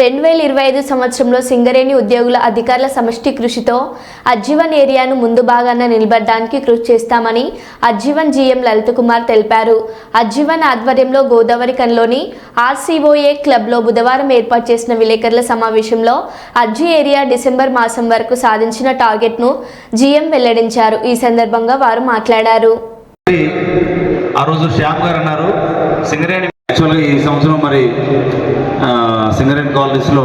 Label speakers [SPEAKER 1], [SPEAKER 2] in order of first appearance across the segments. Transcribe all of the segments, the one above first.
[SPEAKER 1] రెండు వేల ఇరవై ఐదు సంవత్సరంలో సింగరేణి ఉద్యోగుల అధికారుల సమష్టి కృషితో అజ్జీవన్ ఏరియాను ముందు భాగాన నిలబడడానికి కృషి చేస్తామని అజ్జీవన్ జీఎం లలిత్ కుమార్ తెలిపారు. అజ్జీవన్ ఆధ్వర్యంలో గోదావరి కన్లోని ఆర్సీఓఏ క్లబ్లో బుధవారం ఏర్పాటు చేసిన విలేకరుల సమావేశంలో అజ్జీ ఏరియా డిసెంబర్ మాసం వరకు సాధించిన టార్గెట్ను జీఎం వెల్లడించారు. ఈ సందర్భంగా వారు మాట్లాడారు.
[SPEAKER 2] ఆ రోజు శ్యామ్ గారు అన్నారు సింగరేణి యాక్చువల్గా ఈ సంవత్సరం మరి సింగరేణి కాలనీస్లో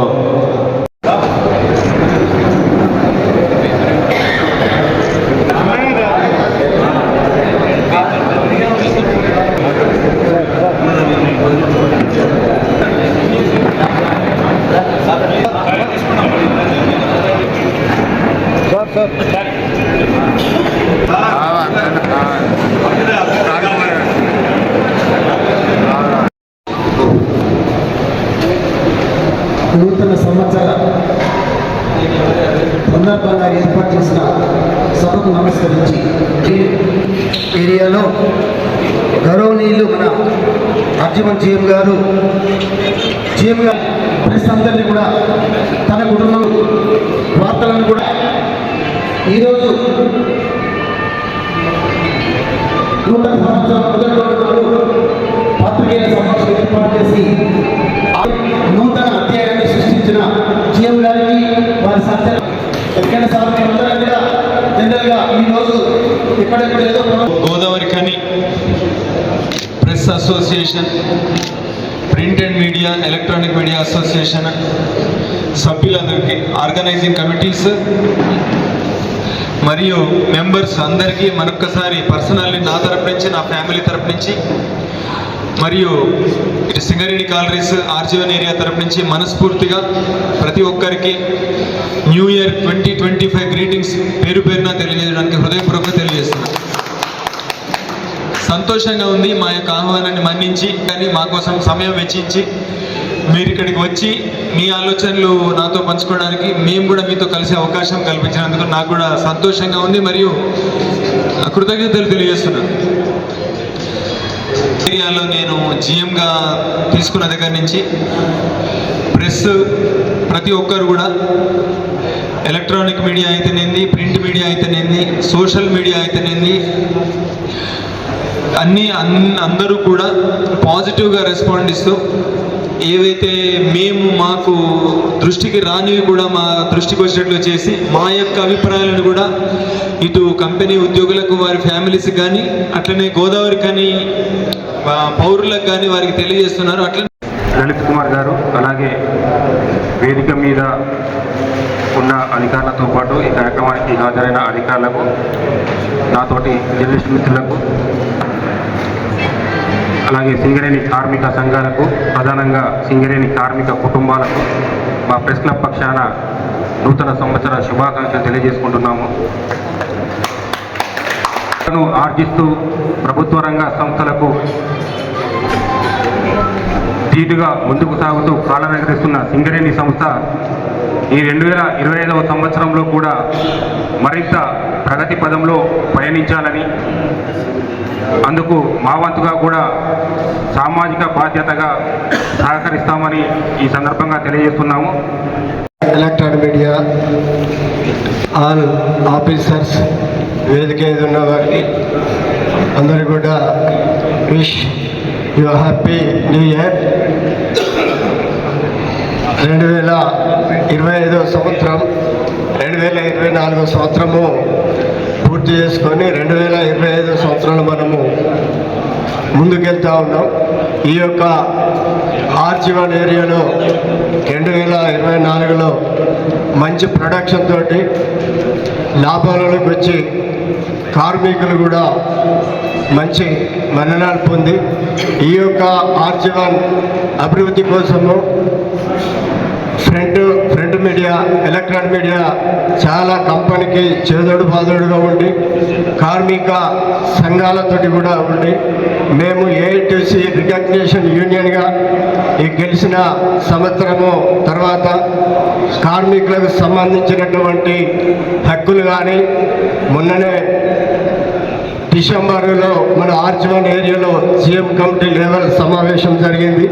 [SPEAKER 3] నూతన సంవత్సర సందర్భంగా ఏర్పాటు చేసిన సభకు నమస్కరించి ఏరియాలో గౌరవనీయులు మన అర్జుమన్ జీఎం గారు జీఎం గారు ప్రెస్ అందరినీ కూడా తన కుటుంబం వార్తలను కూడా ఈరోజు నూతన సంవత్సరం మొదటి రోజు ఎక్కడ సార్ కూడా కూడా జనరల్గా ఈ రోజు ఇక్కడెక్కడ ఏదో
[SPEAKER 4] గోదావరి కానీ press association print and media electronic media association సభ్యులందరికీ ఆర్గనైజింగ్ కమిటీస్ మరియు మెంబర్స్ అందరికీ మరొక్కసారి పర్సనల్లీ నా తరపు నుంచి నా ఫ్యామిలీ తరపు నుంచి మరియు ఇటు సింగరేణి కాలరీస్ ఆర్జీవన్ ఏరియా తరపు నుంచి మనస్ఫూర్తిగా ప్రతి ఒక్కరికి new year twenty twenty five greetings పేరు పేరున తెలియజేయడానికి హృదయపూర్వక తెలియజేస్తున్నాను. సంతోషంగా ఉంది మా యొక్క ఆహ్వానాన్ని మన్నించి కానీ మా కోసం సమయం వెచ్చించి మీరు ఇక్కడికి వచ్చి మీ ఆలోచనలు నాతో పంచుకోవడానికి మేము కూడా మీతో కలిసే అవకాశం కల్పించినందుకు నాకు కూడా సంతోషంగా ఉంది మరియు కృతజ్ఞతలు తెలియజేస్తున్నాను. ఏరియాలో నేను జిఎంగా తీసుకున్న దగ్గర నుంచి ప్రెస్ ప్రతి ఒక్కరు కూడా ఎలక్ట్రానిక్ మీడియా అయితేనేంది ప్రింట్ మీడియా అయితేనేంది సోషల్ మీడియా అయితేనేంది అన్ని అన్- అందరూ కూడా పాజిటివ్గా రెస్పాండ్ ఇస్తూ ఏవైతే మేము మాకు దృష్టికి రానివి కూడా మా దృష్టికి వచ్చినట్లు చేసి మా యొక్క అభిప్రాయాలను కూడా ఇటు కంపెనీ ఉద్యోగులకు వారి ఫ్యామిలీస్కి కానీ అట్లనే గోదావరి కానీ పౌరులకు కానీ వారికి తెలియజేస్తున్నారు. అట్లనే
[SPEAKER 5] లలిత్ కుమార్ గారు అలాగే వేదిక మీద ఉన్న అధికారులతో పాటు ఈ కార్యక్రమానికి హాజరైన అధికారులకు నాతోటి జర్నలిస్ట్ మిత్రులకు అలాగే సింగరేణి కార్మిక సంఘాలకు ప్రధానంగా సింగరేణి కార్మిక కుటుంబాలకు మా ప్రెస్ క్లబ్ పక్షాన నూతన సంవత్సర శుభాకాంక్షలు తెలియజేసుకుంటున్నాము. ఆర్జిస్తూ ప్రభుత్వ రంగ సంస్థలకు ధీటుగా ముందుకు సాగుతూ కాలనగరిస్తున్న సింగరేణి సంస్థ ఈ రెండు వేల ఇరవై ఐదవ సంవత్సరంలో కూడా మరింత ప్రగతి పదంలో పయనించాలని అందుకు మా వంతుగా కూడా సామాజిక బాధ్యతగా సహకరిస్తామని ఈ సందర్భంగా తెలియజేస్తున్నాము.
[SPEAKER 3] ఎలక్ట్రానిక్ మీడియా ఆల్ ఆఫీసర్స్ వేదిక ఉన్న వారికి అందరూ కూడా wish. You happy new year రెండు వేల ఇరవై ఐదో సంవత్సరం రెండు వేల ఇరవై నాలుగో సంవత్సరము పూర్తి చేసుకొని రెండు వేల ఇరవై ఐదో సంవత్సరంలో మనము ముందుకెళ్తా ఉన్నాం. ఈ యొక్క ఆర్జీవన్ ఏరియాలో రెండు వేల ఇరవై నాలుగులో మంచి ప్రొడక్షన్ తోటి లాభాలలోకి వచ్చి కార్మికులు కూడా మంచి మన్ననాలు పొంది ఈ యొక్క ఆర్జవాన్ అభివృద్ధి కోసము మీడియా ఎలక్ట్రానిక్ మీడియా చాలా కంపెనీకి చేదోడు బాదోడుగా ఉండి కార్మిక సంఘాలతోటి కూడా ఉండి మేము ఏఐటీసీ రికగ్నేషన్ యూనియన్గా ఈ గెలిచిన సంవత్సరము తర్వాత కార్మికులకు సంబంధించినటువంటి హక్కులు కానీ మొన్ననే డిసెంబర్లో మన ఆర్చివన్ ఏరియాలో సీఎం కమిటీ లెవెల్ సమావేశం జరిగింది.